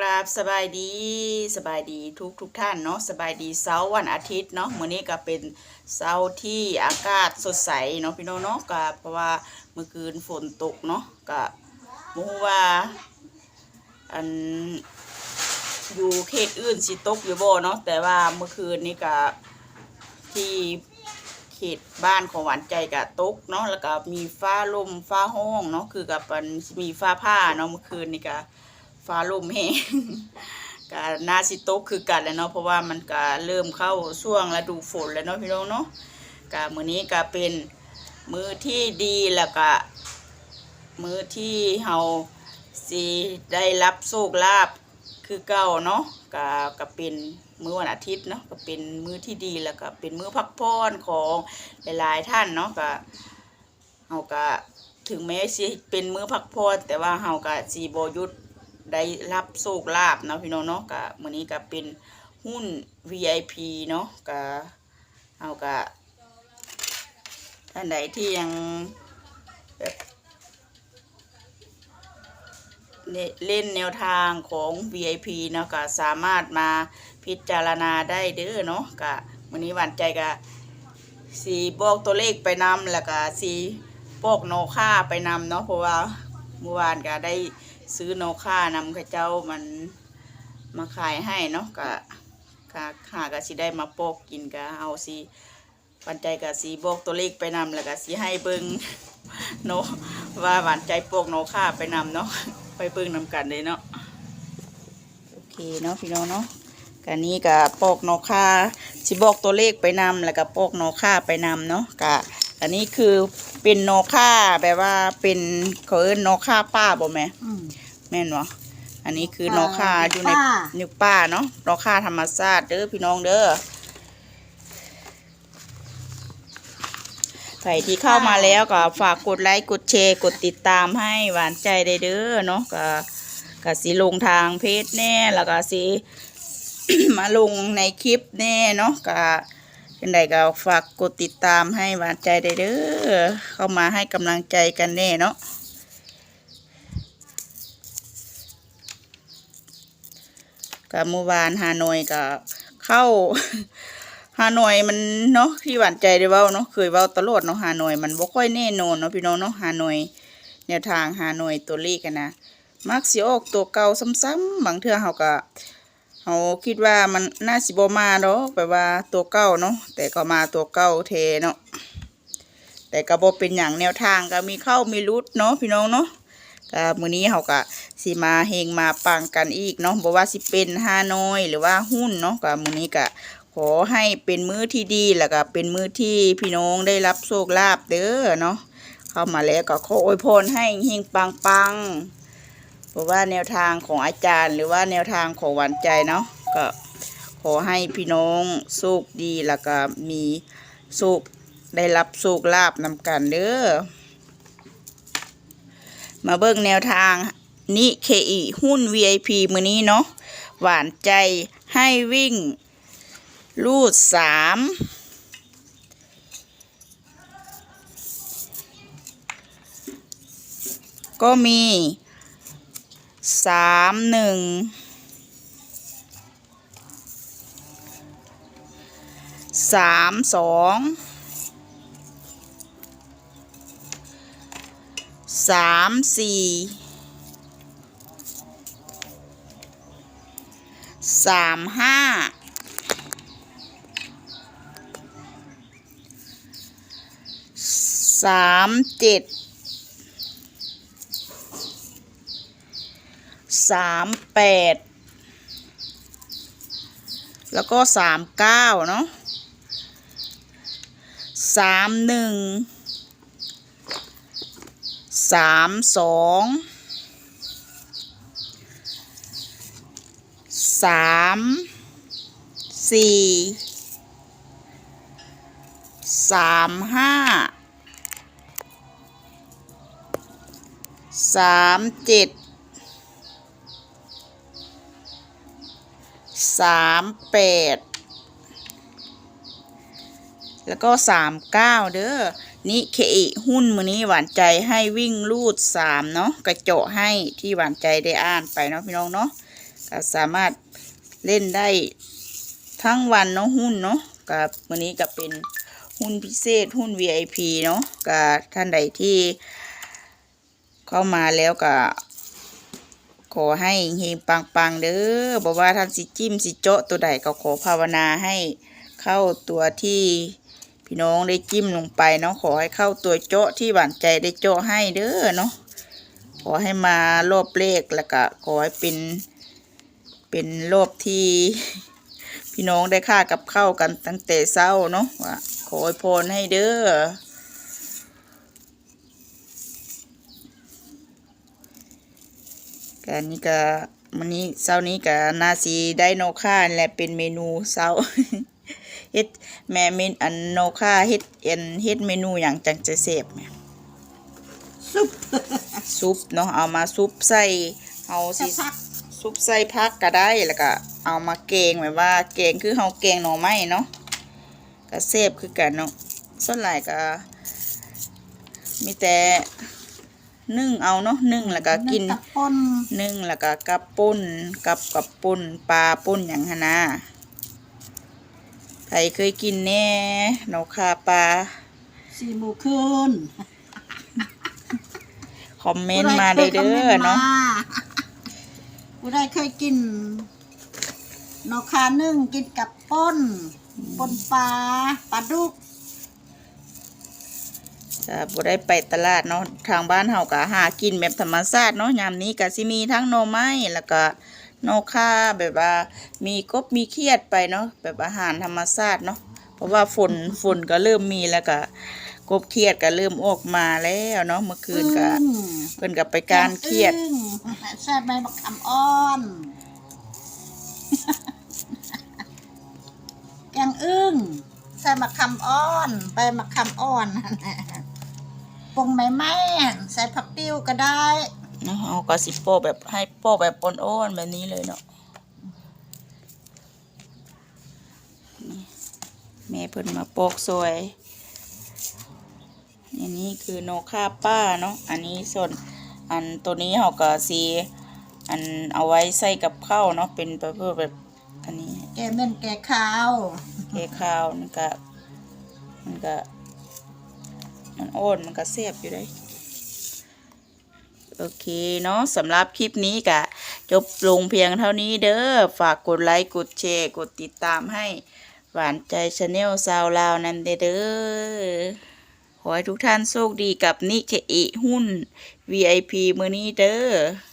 กราบสบายดีสบายดีทุกทุกท่านเนาะสบายดีเสาร์วันอาทิตย์เนาะมื้อนี้ก็เป็นเสาร์ที่อากาศสดใสเนาะพี่น้องเนาะก็เพราะว่าเมื่อคืนฝนตกเนาะก็บ่ฮู้ว่าอันอยู่เขตอื่นสิตกอยู่บ่เนาะแต่ว่าเมื่อคืนนี้ก็ที่เขตบ้านของหวานใจก็ตกเนาะแล้วก็มีฟ้าลมฟ้าห้องเนาะคือกับมันมีฟ้าผ่าเนาะเมื่อคืนนี้ก็ ฟ้าลมแห้งก็น่าสิตกคือกันแล้วเนาะเพราะว่ามันก็เริ่มเข้าช่วงฤดูฝนแล้วเนาะพี่น้องเนาะก็มื้อนี้ก็เป็นมือที่ดีแล้วก็มือที่เฮาสิได้รับโชคลาภคือเก่าเนาะก็ก็เป็นมื้อวันอาทิตย์เนาะก็เป็นมื้อที่ดีแล้วก็เป็นมื้อพักผ่อนของหลายๆท่านเนาะก็เฮาก็ถึงแม้สิเป็นมื้อพักผ่อนแต่ว่าเฮาก็สิบ่หยุด ได้รับโชคลาภเนาะพี่น้องเนาะกะมื้อนี้ก็เป็นหุ้น VIP เนาะกะเอากะท่านใดที่ยังเล่นแนวทางของ VIP เนาะก็สามารถมาพิจารณาได้เด้อเนาะกะมื้อนี้หวานใจกะสีบอกตัวเลขไปนำแล้วก็สีบอกโนค่าไปนำเนาะเพราะว่าเมื่อวานก็ได้ ซื้อโนค่านำข้าเจ้ามันมาขายให้เนาะกะกะหากะสิได้มาโปกกินกะเอาสิปันใจกะสีบอกตัวเลขไปนำแล้วกะสิให้เบิงโนว่าหวานใจโปกโนค่าไปนำเนาะไปเบิงนำกันเลยเนาะโอเคเนาะพี่น้องเนาะกะนี้กะโปกโนค่าสิบอกตัวเลขไปนำแล้วก็โปกโนค่าไปนำเนาะกะอันนี้คือเป็นโนค่าแบบว่าเป็นเขาเอิ้นโนค่าป้าบ่แม่อืม แม่นวะอันนี้คือโนคาอ่าอยู่ในป้านิ้วป้าเนาะโนคาธรรมชาติเด้อพี่น้องเด้อใครที่เข้ามาแล้วก็ฝากกดไลค์กดแชร์กดติดตามให้หวานใจได้เด้อเนาะก็ก็สิลงทางเพจแน่แล้วก็สิมาลงในคลิปแน่เนาะก็เป็นใดก็ฝากกดติดตามให้หวานใจได้เด้อเข้ามาให้กำลังใจกันแน่เนาะ กับเมื่อวานฮานอยก็เข้าฮานอยมันเนาะที่หวานใจได้เว้าเนาะเคยเว้าตลอดเนาะฮานอยมันบ่ค่อยแน่นอนเนาะพี่น้องเนาะฮานอยแนวทางฮานอยตัวเลขกันนะมักสิออกตัวเก่าซ้ำๆบางเทื่อเฮาก็เฮาคิดว่ามันน่าสิบ่มาเนาะแปลว่าตัวเก่าเนาะแต่ก็มาตัวเก่าเทเนาะแต่ก็บ่เป็นหยังแนวทางก็มีเข้ามีรุดเนาะพี่น้องเนาะ ก็มื้อนี้เฮาก็สิมาเฮงมาปังกันอีกเนาะบ่ว่าสิเป็นฮานอยหรือว่าหุ้นเนาะก็มื้อนี้ก็ขอให้เป็นมื้อที่ดีแล้วก็เป็นมื้อที่พี่น้องได้รับโชคลาภเด้อเนาะเข้ามาแล้วก็ขออวยพรให้เฮงปังปังเพราะว่าแนวทางของอาจารย์ หรือว่าแนวทางของหวานใจเนาะก็ขอให้พี่น้องโชคดีแล้วก็มีโชคได้รับโชคลาภนำกันเด้อ มาเบิ่งแนวทางนิเคอีหุ้น VIP มือนี้เนาะหวานใจให้วิ่ง รูดสามก็มีสามหนึ่งสามสอง สามสี่สามห้าสามเจ็ดสามแปดแล้วก็สามเก้าเนาะสามหนึ่ง สามสองสามสี่สามห้าสามเจ็ดสามแปดแล้วก็สามเก้าเด้อ นิเคอิหุ้นมือนี้หวานใจให้วิ่งลูดสามเนาะกระโจให้ที่หวานใจได้อ่านไปเนาะพี่น้องเนาะก็สามารถเล่นได้ทั้งวันเนาะหุ้นเนาะกับวันนี้ก็เป็นหุ้นพิเศษหุ้น VIP เนาะกับท่านใดที่เข้ามาแล้วก็ขอให้เฮงปังๆเด้อบอกว่าท่านสิจิ้มสิเจาะตัวใดก็ขอภาวนาให้เข้าตัวที่ พี่น้องได้จิ้มลงไปเนาะขอให้เข้าตัวเจาะที่หวานใจได้เจาะให้เด้อเนาะขอให้มารอบเลขแล้วก็ขอให้เป็น เป็นรอบที่ พี่น้องได้ค่ากับเข้ากันตั้งแต่เช้าเนาะว่าขออวยพรให้เด้อกอันนี้ก็มันนี้เช้านี้ก็นาซีได้โนค่าแหละเป็นเมนูเช้า เฮ็ดแม่เมนอันโนค่าเฮ็ดเอ็นเฮ็ดเมนูอย่างจังจะเสพแหมซุปซุปเนาะเอามาซุปใส่เอาสัสิกพักซุปใส่ผักก็ได้แล้วก็เอามาแกงแบบว่าแกงคือเฮาแกงหน่อไม้เนาะก็เสพคือกันเนาะส่วนหลายก็มีแต่นึ่งเอาเนาะนึ่งแล้วก็กินกับป่นนึ่งแล้วก็กับปุ้นกับกับปุ้นปลาปุ้นอย่างหนนะใครเคยกินแน่นกคาปลาสี่โมงคืนคอมเมนต์มาได้เด้อเนาะผู้ใดเคยกินนกคานึ่งกินกับป่นป่นปลาปลาดุกจะบ่ได้ไปตลาดเนาะทางบ้านเฮาก็หากินแบบธรรมชาติเนาะยามนี้ก็สิมีทั้งหน่อไม้แล้วก็ นกคาแบบว่า มีกบมีเขียดไปเนาะแบบอาหารธรรมชาติเนาะเพราะว่าฝนฝนก็เริ่มมีแล้วก็กบเขียดก็เริ่มออกมาแล้วเนาะเมื่อคืนก็อึ้งเพิ่นก็ไปการเครียดแกงอึ้งใส่ใบมะขามอ่อนแกงอึ้งใส่มะขามอ่อน ใบมะขามอ่อนปรุงไม่ไหม้ใส่ผักติ้วก็ได้ เนาะเอาก็สิโปะแบบให้โปะแบบอ่อนๆแบบนี้เลยเนาะนี่แม่เพิ่นมาโปกสวยอันนี้คือโนคาป้าเนาะอันนี้ส่วนอันตัวนี้เขาก็สีอันเอาไว้ใส่กับข้าวเนาะเป็นประเภทแบบอันนี้ แกเม่นแกข้าวเกข้าวมันก็มันก็มันอ่อนมันก็เสียบอยู่ได้ โอเคเนาะสำหรับคลิปนี้กะจบลงเพียงเท่านี้เด้อฝากกดไลค์กดแชร์กดติดตามให้ หวานใจชาแนลซาวลาวนั่นเด้อเด้อขอให้ทุกท่านโชคดีกับนิเคอิหุ้น VIP มือนี้เด้อ